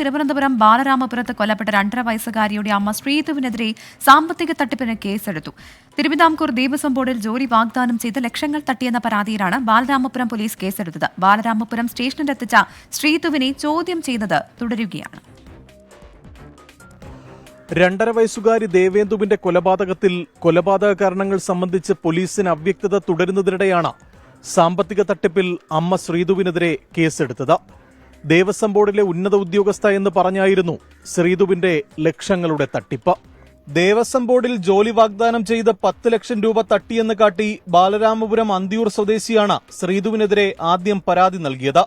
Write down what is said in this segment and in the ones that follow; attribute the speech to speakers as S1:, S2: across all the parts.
S1: തിരുവനന്തപുരം ബാലരാമപുരത്ത് കൊല്ലപ്പെട്ട രണ്ടര വയസ്സുകാരിയുടെ അമ്മ ശ്രീതുവിനെതിരെ സാമ്പത്തിക തട്ടിപ്പിന് കേസെടുത്തു. തിരുവിതാംകൂർ ദേവസ്വം ബോർഡിൽ ജോലി വാഗ്ദാനം ചെയ്ത് ലക്ഷങ്ങൾ തട്ടിയെന്ന പരാതിയിലാണ് ബാലരാമപുരം പോലീസ് കേസെടുത്തത്. ബാലരാമപുരം സ്റ്റേഷനിലെത്തിച്ച ശ്രീതുവിനെ ചോദ്യം ചെയ്യുന്നത് തുടരുകയാണ്.
S2: രണ്ടര വയസ്സുകാരി ദേവേന്ദുവിന്റെ കൊലപാതകത്തിൽ കൊലപാതക കാരണങ്ങൾ സംബന്ധിച്ച് പോലീസിന് അവ്യക്തത തുടരുന്നതിനിടെയാണ് സാമ്പത്തിക തട്ടിപ്പിൽ അമ്മ ശ്രീതുവിനെതിരെ കേസെടുത്തത്. ദേവസ്വം ബോർഡിലെ ഉന്നത ഉദ്യോഗസ്ഥ എന്ന് പറഞ്ഞായിരുന്നു ശ്രീധുവിന്റെ ലക്ഷങ്ങളുടെ തട്ടിപ്പ്. ദേവസ്വം ബോർഡിൽ ജോലി വാഗ്ദാനം ചെയ്ത് പത്ത് ലക്ഷം രൂപ തട്ടിയെന്ന് കാട്ടി ബാലരാമപുരം അന്തിയൂർ സ്വദേശിയാണ് ശ്രീധുവിനെതിരെ ആദ്യം പരാതി നൽകിയത്.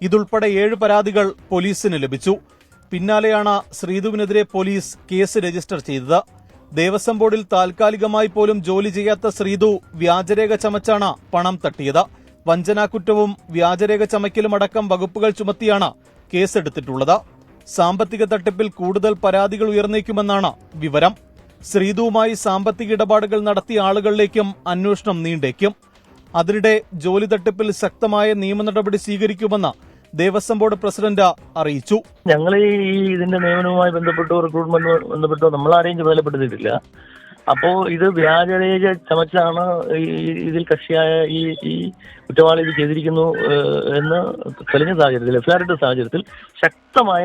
S2: ഇതുൾപ്പെടെ ഏഴ് പരാതികൾ പോലീസിന് ലഭിച്ചു. പിന്നാലെയാണ് ശ്രീധുവിനെതിരെ പോലീസ് കേസ് രജിസ്റ്റർ ചെയ്തത്. ദേവസ്വം ബോർഡിൽ താൽക്കാലികമായി പോലും ജോലി ചെയ്യാത്ത ശ്രീധു വ്യാജരേഖ ചമച്ചാണ് പണം തട്ടിയത്. വഞ്ചനാക്കുറ്റവും വ്യാജരേഖ ചമയ്ക്കലും അടക്കം വകുപ്പുകൾ ചുമത്തിയാണ് കേസെടുത്തിട്ടുള്ളത്. സാമ്പത്തിക തട്ടിപ്പിൽ കൂടുതൽ പരാതികൾ ഉയർന്നേക്കുമെന്നാണ് വിവരം. ശ്രീതുവുമായി സാമ്പത്തിക ഇടപാടുകൾ നടത്തിയ ആളുകളിലേക്കും അന്വേഷണം നീണ്ടേക്കും. അതിനിടെ ജോലി തട്ടിപ്പിൽ ശക്തമായ നിയമ നടപടി സ്വീകരിക്കുമെന്ന് ദേവസ്വം ബോർഡ് പ്രസിഡന്റ് അറിയിച്ചു.
S3: ഞങ്ങൾ ഈ ഇതിന്റെ നിയമനവുമായി ബന്ധപ്പെട്ടോ റിക്രൂട്ട്മെന്റ് ബന്ധപ്പെട്ടോ നമ്മൾ ആരെയും ചുമതലപ്പെടുത്തിയിട്ടില്ല. അപ്പോ ഇത് വ്യാജരേഖ ചമച്ചാണ് ഈ ഇതിൽ കക്ഷിയായ ഈ ഈ കുറ്റവാളി ഇത് ചെയ്തിരിക്കുന്നു എന്ന് തെളിഞ്ഞ സാഹചര്യത്തിൽ എഫ്ഐആർ സാഹചര്യത്തിൽ ശക്തമായ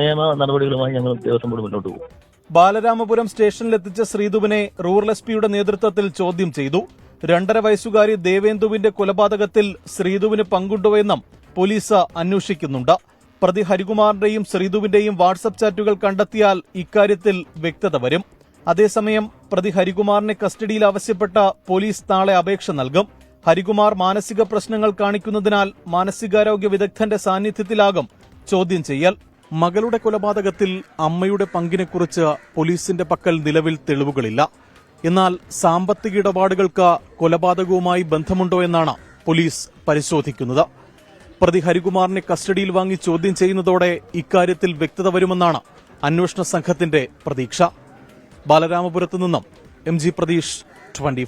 S3: നിയമ നടപടികളുമായി ഞങ്ങൾ ദേവസ്വം ബോർഡ് മുന്നോട്ട് പോകും.
S2: ബാലരാമപുരം സ്റ്റേഷനിലെത്തിച്ച ശ്രീധുവിനെ റൂറൽ എസ് പിയുടെ നേതൃത്വത്തിൽ ചോദ്യം ചെയ്തു. രണ്ടര വയസ്സുകാരി ദേവേന്ദുവിന്റെ കൊലപാതകത്തിൽ ശ്രീധുവിന് പങ്കുണ്ടോയെന്നും പോലീസ് അന്വേഷിക്കുന്നുണ്ട്. പ്രതി ഹരികുമാറിന്റെയും ശ്രീധുവിന്റെയും വാട്സപ്പ് ചാറ്റുകൾ കണ്ടെത്തിയാൽ ഇക്കാര്യത്തിൽ വ്യക്തത വരും. അതേസമയം പ്രതി ഹരികുമാറിനെ കസ്റ്റഡിയിൽ ആവശ്യപ്പെട്ട പോലീസ് നാളെ അപേക്ഷ നൽകും. ഹരികുമാർ മാനസിക പ്രശ്നങ്ങൾ കാണിക്കുന്നതിനാൽ മാനസികാരോഗ്യ വിദഗ്ധന്റെ സാന്നിധ്യത്തിലാകും ചോദ്യം ചെയ്യൽ. മകളുടെ കൊലപാതകത്തിൽ അമ്മയുടെ പങ്കിനെക്കുറിച്ച് പോലീസിന്റെ പക്കൽ നിലവിൽ തെളിവുകളില്ല. എന്നാൽ സാമ്പത്തിക ഇടപാടുകൾക്ക് കൊലപാതകവുമായി ബന്ധമുണ്ടോ എന്നാണ് പോലീസ് പരിശോധിക്കുന്നത്. പ്രതി ഹരികുമാറിനെ കസ്റ്റഡിയിൽ വാങ്ങി ചോദ്യം ചെയ്യുന്നതോടെ ഇക്കാര്യത്തിൽ വ്യക്തത വരുമെന്നാണ് അന്വേഷണ സംഘത്തിന്റെ പ്രതീക്ഷ. ബാലരാമപുരത്തു നിന്നും എം ജി പ്രതീഷ് ട്വന്റി